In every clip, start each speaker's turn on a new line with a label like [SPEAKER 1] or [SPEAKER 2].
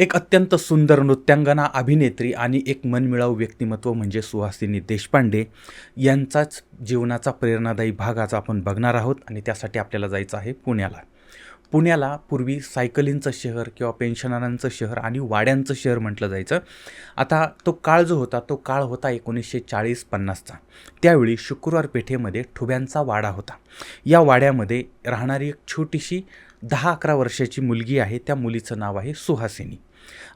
[SPEAKER 1] एक अत्यंत सुंदर नृत्यांगना अभिनेत्री आणि एक मनमिळाऊ व्यक्तिमत्व म्हणजे सुहासिनी देशपांडे यांचाच जीवनाचा प्रेरणादायी भाग आज आपण बघणार आहोत आणि त्यासाठी आपल्याला जायचं आहे पुण्याला. पुण्याला पूर्वी सायकलींचं शहर किंवा पेन्शनरांचं शहर आणि वाड्यांचं शहर म्हटलं जायचं. आता तो काळ जो होता तो काळ होता एकोणीसशे चाळीस पन्नासचा. त्यावेळी शुक्रवार पेठेमध्ये ठुब्यांचा वाडा होता. या वाड्यामध्ये राहणारी एक छोटीशी दहा अकरा वर्षाची मुलगी आहे त्या मुलीचं नाव आहे सुहासिनी.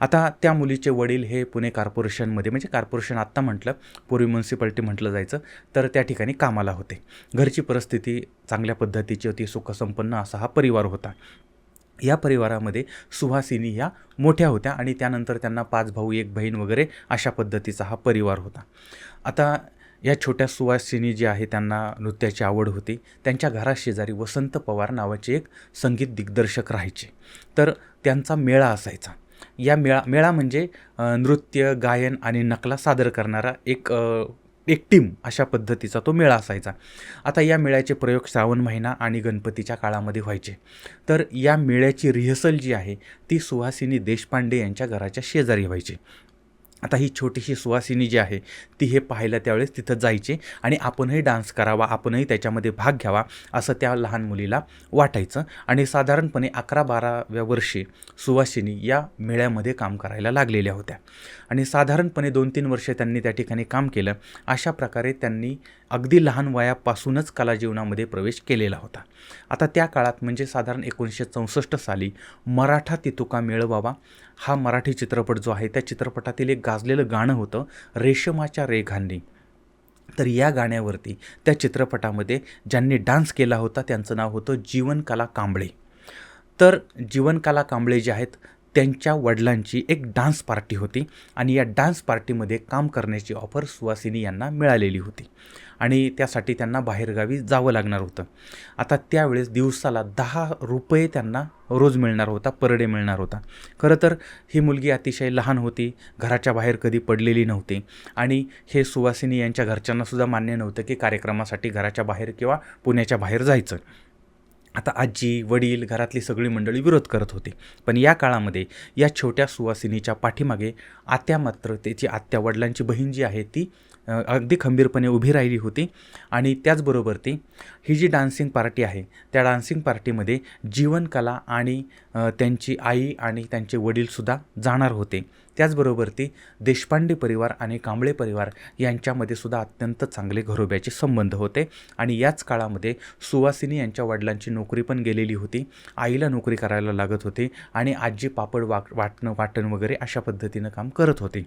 [SPEAKER 1] आता त्या मुलीचे वडील हे पुणे कॉर्पोरेशनमध्ये म्हणजे कॉर्पोरेशन आत्ता म्हटलं पूर्वी म्युन्सिपाल्टी म्हटलं जायचं तर त्या ठिकाणी कामाला होते. घरची परिस्थिती चांगल्या पद्धतीची होती सुखसंपन्न असा हा परिवार होता. या परिवारामध्ये सुहासिनी ह्या मोठ्या होत्या आणि त्यानंतर त्यांना पाच भाऊ एक बहीण वगैरे अशा पद्धतीचा हा परिवार होता. आता या छोट्या सुवासिनी जी आहे त्यांना नृत्याची आवड होती. त्यांच्या घराशेजारी वसंत पवार नावाचे एक संगीत दिग्दर्शक राहायचे. तर त्यांचा मेळा असायचा. या मेळा मेळा म्हणजे नृत्य गायन आणि नकला सादर करणारा एक एक टीम अशा पद्धतीचा तो मेळा असायचा. आता या मेळ्याचे प्रयोग श्रावण महिना आणि गणपतीच्या काळामध्ये व्हायचे. तर या मेळ्याची रिहर्सल जी आहे ती सुहासिनी देशपांडे यांच्या घराच्या शेजारी व्हायची. आता ही छोटीशी सुवासिनी जी आहे ती हे पाहायला त्यावेळेस तिथं जायचे आणि आपणही डान्स करावा आपणही त्याच्यामध्ये भाग घ्यावा असं त्या लहान मुलीला वाटायचं. आणि साधारणपणे अकरा बाराव्या वर्षी सुवासिनी या मेळ्यामध्ये काम करायला लागलेल्या होत्या. आणि साधारणपणे दोन तीन वर्षे त्यांनी त्या ठिकाणी काम केलं. अशा प्रकारे त्यांनी अगदी लहान वयापासूनच कला जीवनामध्ये प्रवेश केलेला होता. आता त्या काळात म्हणजे साधारण एकोणीसशे चौसष्ट साली मराठा तितुका मेळवावा हा मराठी चित्रपट जो आहे त्या चित्रपटातील एक गाजलेलं गाणं होतं रेशमाच्या रेघांनी. तर या गाण्यावरती त्या चित्रपटामध्ये ज्यांनी डान्स केला होता त्यांचं नाव होतं जीवनकला कांबळे. तर जीवनकला कांबळे जे आहेत त्यांच्या वडिलांची एक डान्स पार्टी होती आणि या डान्स पार्टीमध्ये काम करण्याची ऑफर सुवासिनी यांना मिळालेली होती. आणि त्यासाठी त्यांना बाहेरगावी जावं लागणार होतं. आता त्यावेळेस दिवसाला दहा रुपये त्यांना रोज मिळणार होता पर डे मिळणार होता. खरं तर ही मुलगी अतिशय लहान होती घराच्या बाहेर कधी पडलेली नव्हती. आणि हे सुवासिनी यांच्या घरच्यांनासुद्धा मान्य नव्हतं की कार्यक्रमासाठी घराच्या बाहेर किंवा पुण्याच्या बाहेर जायचं. आता आजी वडील घरातली सगळी मंडळी विरोध करत होती. पण या काळामध्ये या छोट्या सुवासिनीच्या पाठीमागे आत्या मात्र त्याची आत्या वडिलांची बहीण जी आहे ती अगदी खंबीरपणे उभी राहिली होती. आणि त्याचबरोबर ती ही जी डान्सिंग पार्टी आहे त्या डान्सिंग पार्टीमध्ये जीवनकला आणि त्यांची आई आणि त्यांचे वडीलसुद्धा जाणार होते. त्याचबरोबर ती देशपांडे परिवार आणि कांबळे परिवार यांच्यामध्ये सुद्धा अत्यंत चांगले घरोब्याचे संबंध होते. आणि याच काळामध्ये सुवासिनी यांच्या वडिलांची नोकरी पण गेलेली होती. आईला नोकरी करायला लागत होती आणि आजी पापड वाक वाटणं वाटण वगैरे अशा पद्धतीनं काम करत होती.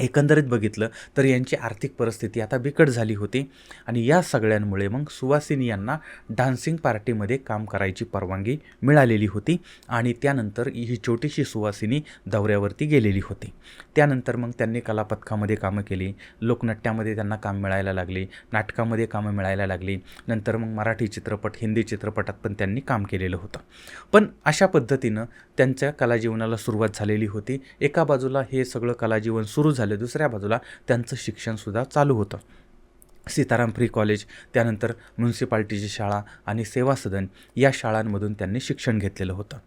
[SPEAKER 1] एकंदरीत बघितलं तर यांची आर्थिक परिस्थिती आता बिकट झाली होती. आणि या सगळ्यांमुळे मग सुवासिनी यांना डान्सिंग पार्टीमध्ये काम करायची परवानगी मिळालेली होती. आणि त्यानंतर ही छोटीशी सुवासिनी दौऱ्यावरती गेलेली होती. त्यानंतर मग त्यांनी कलापथकामध्ये कामं केली. लोकनाट्यामध्ये त्यांना काम मिळायला लागले. नाटकामध्ये कामं मिळायला लागली. नंतर मग मराठी चित्रपट हिंदी चित्रपटात पण त्यांनी काम केलेलं होतं. पण अशा पद्धतीनं त्यांच्या कलाजीवनाला सुरुवात झालेली होती. एका बाजूला हे सगळं कलाजीवन सुरू झालं दुसऱ्या बाजूला त्यांचं शिक्षणसुद्धा चालू होतं. सीताराम फ्री कॉलेज त्यानंतर म्युन्सिपाल्टीची शाळा आणि सेवा सदन या शाळांमधून त्यांनी शिक्षण घेतलेलं होतं.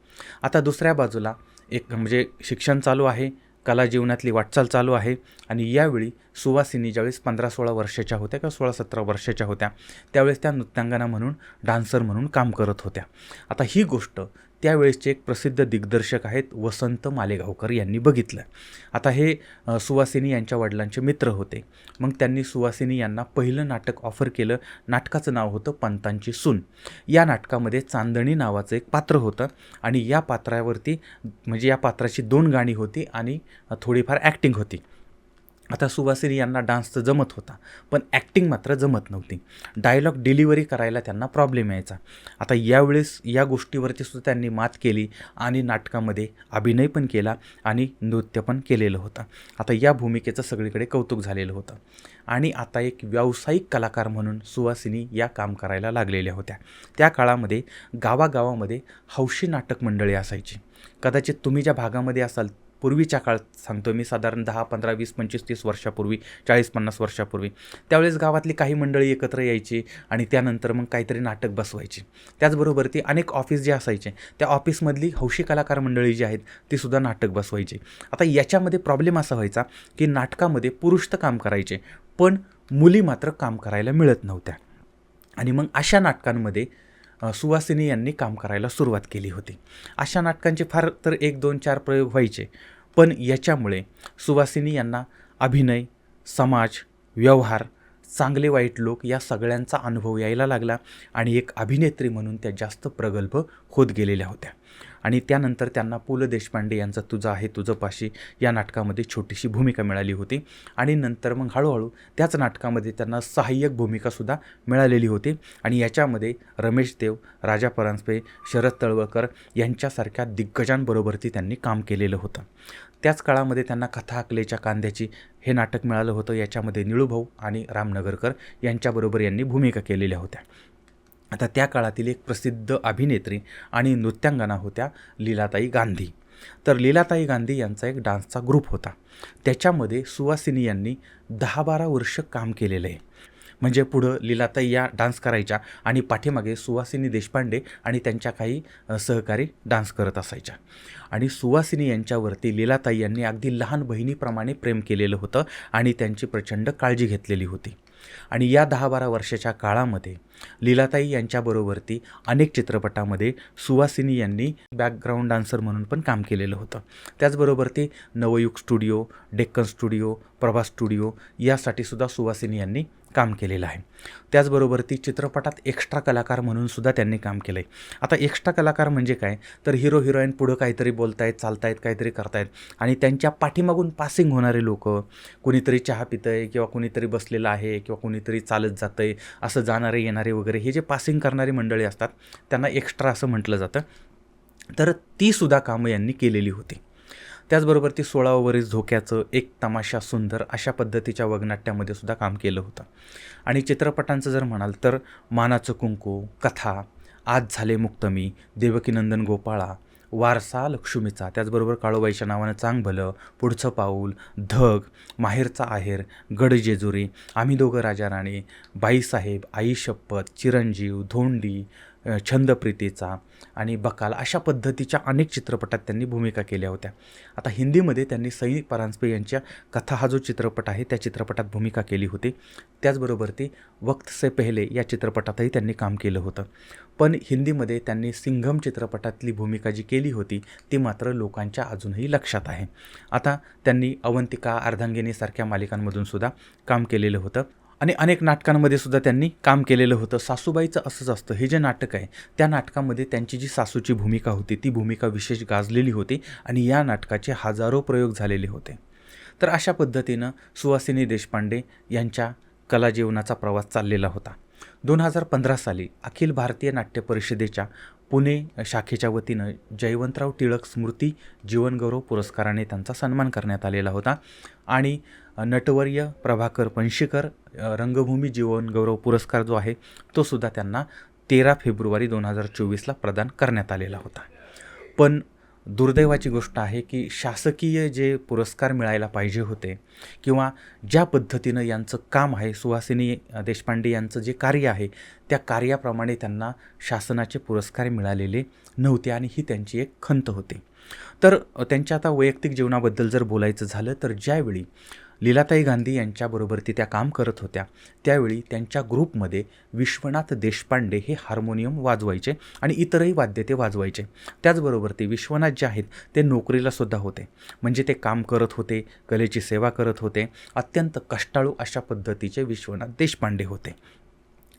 [SPEAKER 1] आता दुसऱ्या बाजूला एक म्हणजे शिक्षण चालू आहे कला जीवनातली वाटचाल चालू आहे आणि यावेळी सुवासिनी ज्यावेळेस पंधरा सोळा वर्षाच्या होत्या किंवा सोळा सतरा वर्षाच्या होत्या त्यावेळेस त्या नृत्यांगना म्हणून डान्सर म्हणून काम करत होत्या. आता ही गोष्ट त्यावेळेसचे एक प्रसिद्ध दिग्दर्शक आहेत वसंत मालेगावकर यांनी बघितलं. आता हे सुवासिनी यांच्या वडिलांचे मित्र होते. मग त्यांनी सुवासिनी यांना पहिलं नाटक ऑफर केलं. नाटकाचं नाव होतं पंतांची सून. या नाटकामध्ये चांदणी नावाचं एक पात्र होतं आणि या पात्रावरती म्हणजे या पात्राची दोन गाणी होती आणि थोडीफार ॲक्टिंग होती. आता सुवासिनी यांना डान्स तर जमत होता पण ॲक्टिंग मात्र जमत नव्हती. डायलॉग डिलिव्हरी करायला त्यांना प्रॉब्लेम यायचा. आता यावेळेस या गोष्टीवरती सुद्धा त्यांनी मात केली आणि नाटकामध्ये अभिनय पण केला आणि नृत्य पण केलेलं होतं. आता या भूमिकेचं सगळीकडे कौतुक झालेलं होतं. आणि आता एक व्यावसायिक कलाकार म्हणून सुवासिनी या काम करायला लागलेल्या होत्या. त्या काळामध्ये गावागावामध्ये हौशी नाटक मंडळी असायची. कदाचित तुम्ही ज्या भागामध्ये असाल पूर्वीच्या काळात सांगतो मी साधारण दहा पंधरा वीस पंचवीस तीस वर्षापूर्वी चाळीस पन्नास वर्षापूर्वी त्यावेळेस गावातली काही मंडळी एकत्र यायची आणि त्यानंतर मग काहीतरी नाटक बसवायची. त्याचबरोबर ती अनेक ऑफिस जे असायचे त्या ऑफिसमधली हौशी कलाकार मंडळी जी आहेत ती सुद्धा नाटक बसवायची. आता याच्यामध्ये प्रॉब्लेम असा व्हायचा की नाटकामध्ये पुरुष तर काम करायचे पण मुली मात्र काम करायला मिळत नव्हत्या. आणि मग अशा नाटकांमध्ये सुवासिनी यांनी काम करायला सुरुवात केली होती. अशा नाटकांचे फार तर एक दोन चार प्रयोग व्हायचे पण याच्यामुळे सुवासिनी यांना अभिनय समाज व्यवहार चांगले वाईट लोक या सगळ्यांचा अनुभव यायला लागला आणि एक अभिनेत्री म्हणून त्या जास्त प्रगल्भ होत गेलेल्या होत्या. आणि त्यानंतर त्यांना पु ल देशपांडे यांचं तुझं आहे तुझं पाशी या नाटकामध्ये छोटीशी भूमिका मिळाली होती. आणि नंतर मग हळूहळू त्याच नाटकामध्ये त्यांना सहाय्यक भूमिकासुद्धा मिळालेली होती. आणि याच्यामध्ये रमेश देव राजा परांजपे शरद तळवळकर यांच्यासारख्या दिग्गजांबरोबरती त्यांनी काम केलेलं होतं. त्याच काळामध्ये त्यांना कथा अकलेच्या कांद्याची हे नाटक मिळालं होतं. याच्यामध्ये निळूभाऊ आणि रामनगरकर यांच्याबरोबर यांनी भूमिका केलेल्या होत्या. आता त्या काळातील एक प्रसिद्ध अभिनेत्री आणि नृत्यांगना होत्या लीलाताई गांधी. तर लीलाताई गांधी यांचा एक डान्सचा ग्रुप होता. त्याच्यामध्ये सुवासिनी यांनी दहा बारा वर्ष काम केलेलं. आहे म्हणजे पुढं लीलाताई या डान्स करायच्या आणि पाठीमागे सुवासिनी देशपांडे आणि त्यांच्या काही सहकारी डान्स करत असायच्या. आणि सुवासिनी यांच्यावरती लीलाताई यांनी अगदी लहान बहिणीप्रमाणे प्रेम केलेलं होतं आणि त्यांची प्रचंड काळजी घेतलेली होती. आणि या दहा बारा वर्षाच्या काळामध्ये लीलाताई यांच्याबरोबरती अनेक चित्रपटामध्ये सुवासिनी यांनी बॅकग्राऊंड डान्सर म्हणून पण काम केलेलं होतं. त्याचबरोबर ते Navyug studio Deccan studio Prabhas studio यासाठी सुद्धा सुवासिनी यांनी काम केलेलं आहे. त्याचबरोबर ती चित्रपटात एक्स्ट्रा कलाकार म्हणून सुद्धा त्यांनी काम केलं आहे आता एक्स्ट्रा कलाकार म्हणजे काय? तर हिरो हिरोईन पुढं काहीतरी बोलतायत चालतायत काहीतरी करतायत. आणि त्यांच्या पाठीमागून पासिंग होणारे लोक कुणीतरी चहा पितंय किंवा कुणीतरी बसलेलं आहे किंवा कुणीतरी चालत जातं आहे असं जाणारे येणारे वगैरे हे जे पासिंग करणारी मंडळी असतात त्यांना एक्स्ट्रा असं म्हटलं जातं. तर ती सुद्धा कामं यांनी केलेली होती. त्याचबरोबर ती सोळा ओव्हरीज धोक्याचं एक तमाशा सुंदर अशा पद्धतीच्या वगनाट्यामध्ये सुद्धा काम केलं होतं. आणि चित्रपटांचं जर म्हणाल तर मानाचं कुंकू कथा आज झाले मुक्तमी देवकीनंदन गोपाळा वारसा लक्ष्मीचा त्याचबरोबर काळोबाईच्या नावानं चांग भलं पुढचं पाऊल धग माहेरचा आहेर गड जेजुरी आम्ही दोघं राजा राणी बाईसाहेब आई शपथ चिरंजीव धोंडी छंदप्रीतीचा आणि बकाल अशा पद्धतीच्या अनेक चित्रपटात त्यांनी भूमिका केल्या होत्या. आता हिंदीमध्ये त्यांनी सई परांजपे यांच्या कथा हा जो चित्रपट आहे त्या चित्रपटात भूमिका केली होती. त्याचबरोबर ते वक्त से पहिले या चित्रपटातही त्यांनी काम केलं होतं. पण हिंदीमध्ये त्यांनी सिंघम चित्रपटातली भूमिका जी केली होती ती मात्र लोकांच्या अजूनही लक्षात आहे. आता त्यांनी अवंतिका अर्धांगिनीसारख्या मालिकांमधून सुद्धा काम केलेलं होतं. आणि अनेक नाटकांमध्ये सुद्धा त्यांनी काम केलेलं होतं. सासूबाईचं असंच असतं. हे जे नाटक आहे त्या नाटकामध्ये त्यांची जी सासूची भूमिका होती ती भूमिका विशेष गाजलेली होती आणि या नाटकाचे हजारो प्रयोग झालेले होते. तर अशा पद्धतीनं सुवासिनी देशपांडे यांच्या कला जीवनाचा प्रवास चाललेला होता. दोन हजार पंधरा साली अखिल भारतीय नाट्य परिषदेच्या पुणे शाखेच्या वतीनं जयवंतराव टिळक स्मृती जीवनगौरव पुरस्काराने त्यांचा सन्मान करण्यात आलेला होता आणि नटवर्य प्रभाकर पणशीकर रंगभूमी जीवनगौरव पुरस्कार जो आहे तो सुद्धा त्यांना तेरा फेब्रुवारी दोन हजार चोवीसला प्रदान करण्यात आलेला होता. पण दुर्दैवाची गोष्ट आहे की शासकीय जे पुरस्कार मिळायला पाहिजे होते किंवा ज्या पद्धतीनं यांचं काम आहे सुहासिनी देशपांडे यांचं जे कार्य आहे त्या कार्याप्रमाणे त्यांना शासनाचे पुरस्कार मिळालेले नव्हते आणि ही त्यांची एक खंत होती. तर त्यांच्या आता वैयक्तिक जीवनाबद्दल जर बोलायचं झालं तर ज्यावेळी लीलाताई गांधी यांच्याबरोबर ती त्या काम करत होत्या. त्यावेळी त्यांच्या ग्रुपमध्ये विश्वनाथ देशपांडे हे हार्मोनियम वाजवायचे आणि इतरही वाद्य ते वाजवायचे. त्याचबरोबर ते विश्वनाथ जे आहेत ते नोकरीला सुद्धा होते. म्हणजे ते काम करत होते कलेची सेवा करत होते. अत्यंत कष्टाळू अशा पद्धतीचे विश्वनाथ देशपांडे होते.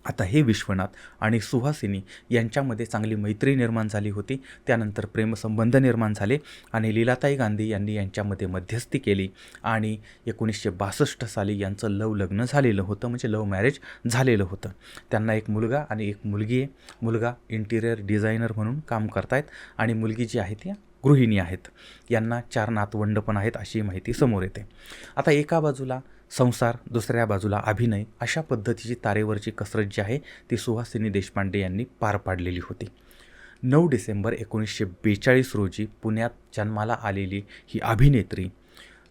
[SPEAKER 1] आता हे विश्वनाथ आणि सुहासिनी यांच्यामध्ये चांगली मैत्री निर्माण झाली होती. त्यानंतर प्रेमसंबंध निर्माण झाले आणि लीलाताई गांधी यांनी यांच्यामध्ये मध्यस्थी केली आणि एकोणीसशे बासष्ट साली यांचं लव लग्न झालेलं होतं म्हणजे लव मॅरेज झालेलं होतं. त्यांना एक मुलगा आणि एक मुलगी आहे. मुलगा इंटिरियर डिझायनर म्हणून काम करतायत आणि मुलगी जी आहे ती गृहिणी आहेत. यांना चार नातवंड पण आहेत अशी माहिती समोर येते. आता एका बाजूला संसार दुसऱ्या बाजूला अभिनय अशा पद्धतीची तारेवरची कसरत जी आहे ती सुहासिनी देशपांडे यांनी पार पाडलेली होती. नऊ डिसेंबर एकोणीसशे बेचाळीस रोजी पुण्यात जन्माला आलेली ही अभिनेत्री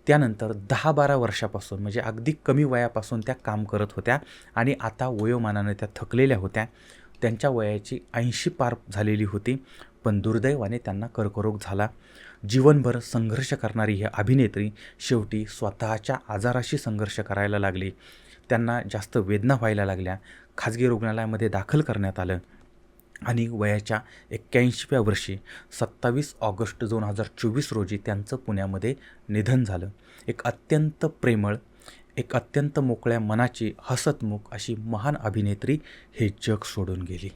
[SPEAKER 1] त्यानंतर दहा बारा वर्षापासून म्हणजे अगदी कमी वयापासून त्या काम करत होत्या आणि आता वयोमानानं त्या थकलेल्या होत्या. त्यांच्या वयाची ऐंशी पार झालेली होती. पण दुर्दैवाने त्यांना कर्करोग झाला. जीवनभर संघर्ष करणारी ही अभिनेत्री शेवटी स्वतःच्या आजाराशी संघर्ष करायला लागली. त्यांना जास्त वेदना व्हायला लागल्या. खाजगी रुग्णालयामध्ये दाखल करण्यात आलं. आणि वयाच्या एक्क्याऐंशीव्या वर्षी सत्तावीस ऑगस्ट दोन हजार चोवीस रोजी त्यांचं पुण्यामध्ये निधन झालं. एक अत्यंत प्रेमळ एक अत्यंत मोकळ्या मनाची हसतमुख अशी महान अभिनेत्री हे जग सोडून गेली.